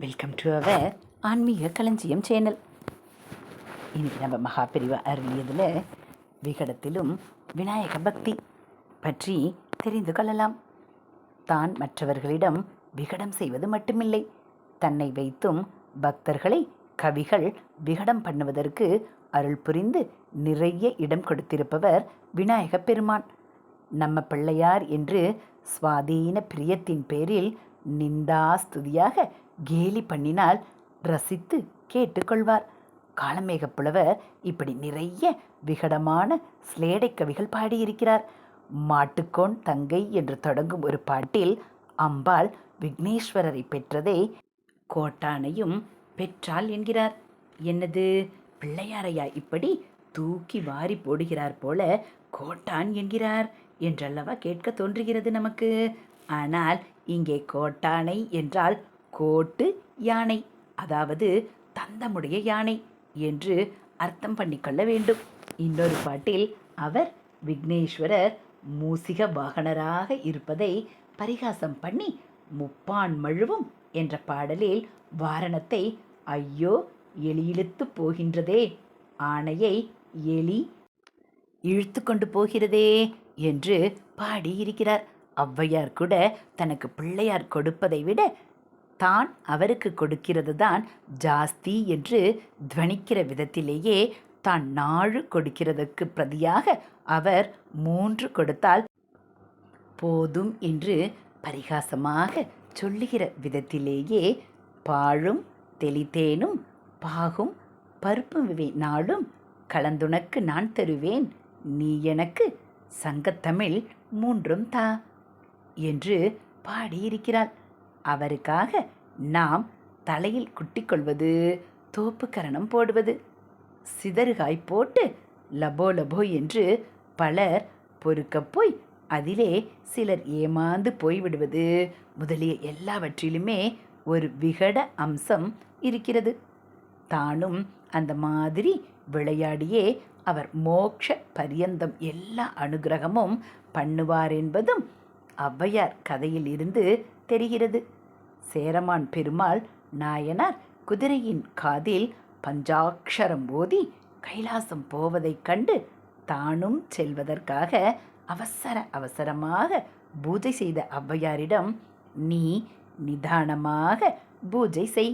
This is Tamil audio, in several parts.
வெல்கம் டு அவர் ஆன்மீக களஞ்சியம் சேனல். இன்னைக்கு நம்ம மகாபிரிவா அருளியதில் விகடத்திலும் விநாயக பக்தி பற்றி தெரிந்து கொள்ளலாம். தான் மற்றவர்களிடம் விகடம் செய்வது மட்டுமில்லை. தன்னை வைத்தும் பக்தர்களை கவிகள் விகடம் பண்ணுவதற்கு அருள் புரிந்து நிறைய இடம் கொடுத்திருப்பவர் விநாயக பெருமான். நம்ம பிள்ளையார் என்று சுவாதீன பிரியத்தின் பேரில் நிந்தாஸ்துதியாக கேலி பண்ணினால் ரசித்து கேட்டுக்கொள்வார். காலமேகப் புலவர் இப்படி நிறைய விகடமான ஸ்லேடை கவிகள் பாடியிருக்கிறார். மாட்டுக்கோன் தங்கை என்று தொடங்கும் ஒரு பாட்டில் அம்பாள் விக்னேஸ்வரரை பெற்றதை கோட்டானையும் பெற்றாள் என்கிறார். என்னது? பிள்ளையாரையா இப்படி தூக்கி வாரி போடுகிறார் போல கோட்டான் என்கிறார். என்றல்லவா கேட்க தோன்றுகிறது நமக்கு? ஆனால் இங்கே கோட்டானை என்றால் கோட்டு யானை அதாவது தந்தமுடைய யானை என்று அர்த்தம் பண்ணிக்கொள்ள வேண்டும். இன்னொரு பாட்டில் அவர் விக்னேஸ்வரர் மூசிக வாகனராக இருப்பதை பரிகாசம் பண்ணி முப்பான் மழுவும் என்ற பாடலில் வாரணத்தை ஐயோ எலியிழுத்து போகின்றதே ஆணையை எலி இழுத்து கொண்டு போகிறதே என்று பாடியிருக்கிறார். ஔவையார் கூட தனக்கு பிள்ளையார் கொடுப்பதை விட தான் அவருக்கு கொடுக்கிறது தான் ஜாஸ்தி என்று துவனிக்கிற விதத்திலேயே தான் நாழு கொடுக்கிறதுக்கு பிரதியாக அவர் மூன்று கொடுத்தால் போதும் என்று பரிகாசமாக சொல்லுகிற விதத்திலேயே பாழும் தெளித்தேனும் பாகும் பருப்பு நாளும் கலந்துனக்கு நான் தருவேன் நீ எனக்கு சங்கத்தமிழ் மூன்றும் தா என்று பாடியிருக்கிறாள். அவருக்காக நாம் தலையில் குட்டிக்கொள்வது தோப்புக்கரணம் போடுவது சிதறுகாய் போட்டு லபோ லபோ என்று பலர் பொறுக்கப் போய் அதிலே சிலர் ஏமாந்து போய்விடுவது முதலிய எல்லாவற்றிலுமே ஒரு விகட அம்சம் இருக்கிறது. தானும் அந்த மாதிரி விளையாடியே அவர் மோக்ஷ பரியந்தம் எல்லா அனுகிரகமும் பண்ணுவார் என்பதும் ஔவையார் கதையில் இருந்து தெரிகிறது. சேரமான் பெருமாள் நாயனார் குதிரையின் காதில் பஞ்சாட்சரம் ஓதி கைலாசம் போவதைக் கண்டு தானும் செல்வதற்காக அவசர அவசரமாக பூஜை செய்த ஔவையாரிடம் நீ நிதானமாக பூஜை செய்.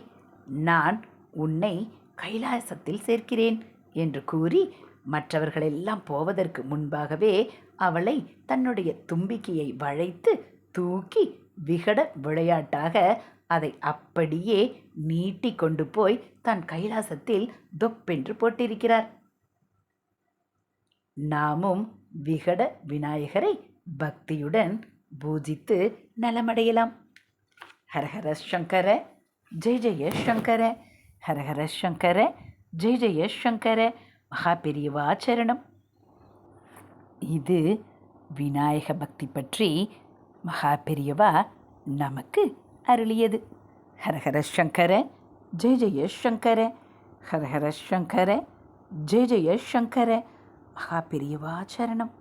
நான் உன்னை கைலாசத்தில் சேர்க்கிறேன் என்று கூறி மற்றவர்களெல்லாம் போவதற்கு முன்பாகவே அவளை தன்னுடைய தும்பிக்கையை வளைத்து தூக்கி விகட விளையாட்டாக அதை அப்படியே நீட்டி கொண்டு போய் தன் கைலாசத்தில் தொப்பென்று போட்டிருக்கிறார். நாமும் விகட விநாயகரை பக்தியுடன் பூஜித்து நலமடையலாம். ஹரஹர சங்கர ஜெய ஜெய சங்கர ஹரஹர சங்கர ஜெய ஜெய சங்கர. மகா பெரியவாச்சரணம் இது விநாயக பக்தி பற்றி மகா பெரியவா நமக்கு அருளியது. ஹரஹர சங்கர ஜெய ஜெய சங்கர ஹரஹர சங்கர ஜெய ஜெய சங்கர மகா பெரியவாச்சரணம்